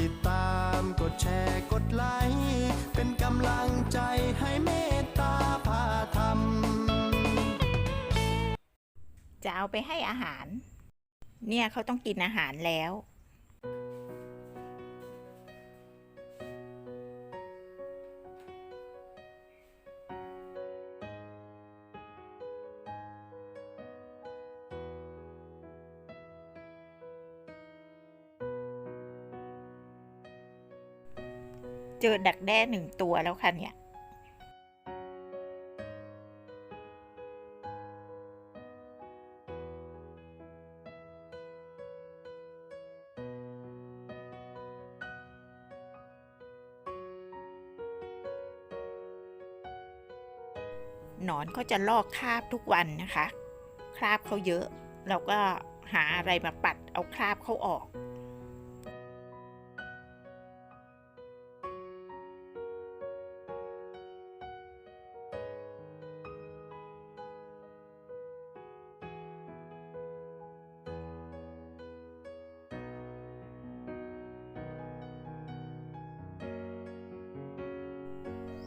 ติดตามกดแชร์กดไลค์เป็นกำลังใจให้เมตตาพาทำจะเอาไปให้อาหาร เนี่ยเขาต้องกินอาหารแล้ว เจอดักแด้หนึ่งตัวแล้วค่ะเนี่ยหนอนเขาจะลอกคราบทุกวันนะคะ คราบเขาเยอะ เราก็หาอะไรมาปัดเอาคราบเขาออก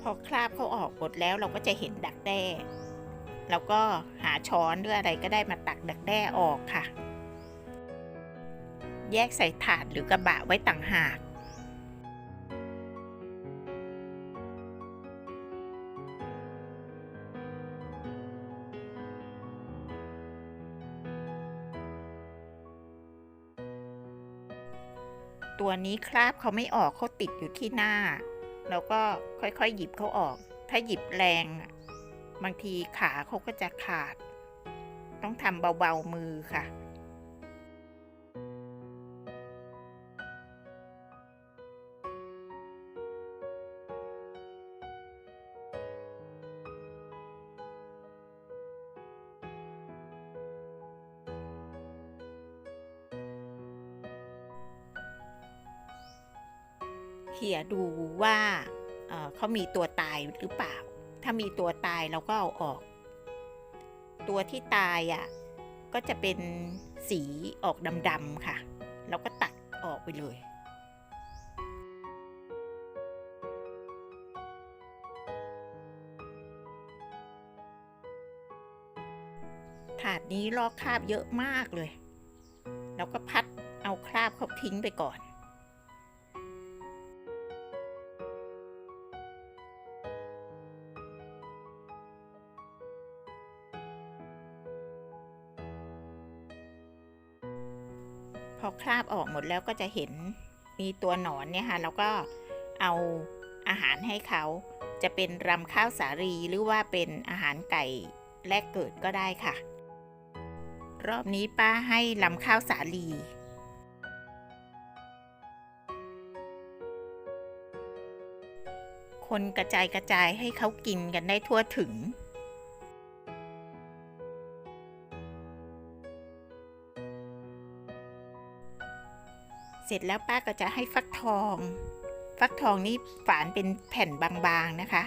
อคราบเขาออกหมดแล้วเราก็จะเห็นดักแด้เราก็หาช้อนหรืออะไรก็ได้มาตักดักแด้ออกค่ะ แยกใส่ถาดหรือกระบะไว้ต่างหาก ตัวนี้คราบเขาไม่ออกเขาติดอยู่ที่หน้า แล้วก็ค่อยๆหยิบเขาออก ถ้าหยิบแรงอะบางทีขาเขาก็จะขาด ต้องทำเบาๆมือค่ะ เขี่ยดูว่าเขามีตัวตายหรือเปล่า ถ้ามีตัวตายเราก็เอาออก ตัวที่ตายอะ่ะก็จะเป็นสีออกดำๆค่ะเราก็ตัดออกไปเลยถาดนี้ลอกคราบเยอะมากเลยเราก็พัดเอาคราบเขาทิ้งไปก่อน อคราบออกหมดแล้วก็จะเห็นมีตัวหนอนเนี่ยค่ะแล้วก็เอาอาหารให้เขาจะเป็นรำข้าวสาลีหรือว่าเป็นอาหารไก่แลกเกิดก็ได้ค่ะ รอบนี้ป้าให้ลำข้าวสาลีคนกระจายกระจายให้เขากินกันได้ทั่วถึง เสร็จแล้วป้าก็จะให้ฟักทอง ฟักทองนี่ฝานเป็นแผ่นบางๆนะคะ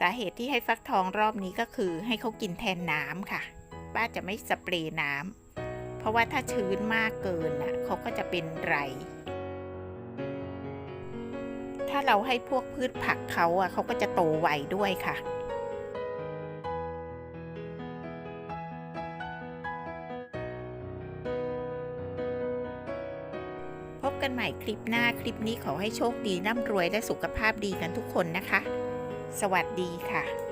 สาเหตุที่ให้ฟักทองรอบนี้ก็คือให้เขากินแทนน้ำค่ะ ป้าจะไม่สเปรย์น้ำเพราะว่าถ้าชื้นมากเกินน่ะเขาก็จะเป็นไร ถ้าเราให้พวกพืชผักเขาอะเขาก็จะโตไวด้วยค่ะ กันใหม่คลิปหน้าคลิปนี้ขอให้โชคดีร่ำรวยและสุขภาพดีกันทุกคนนะคะ สวัสดีค่ะ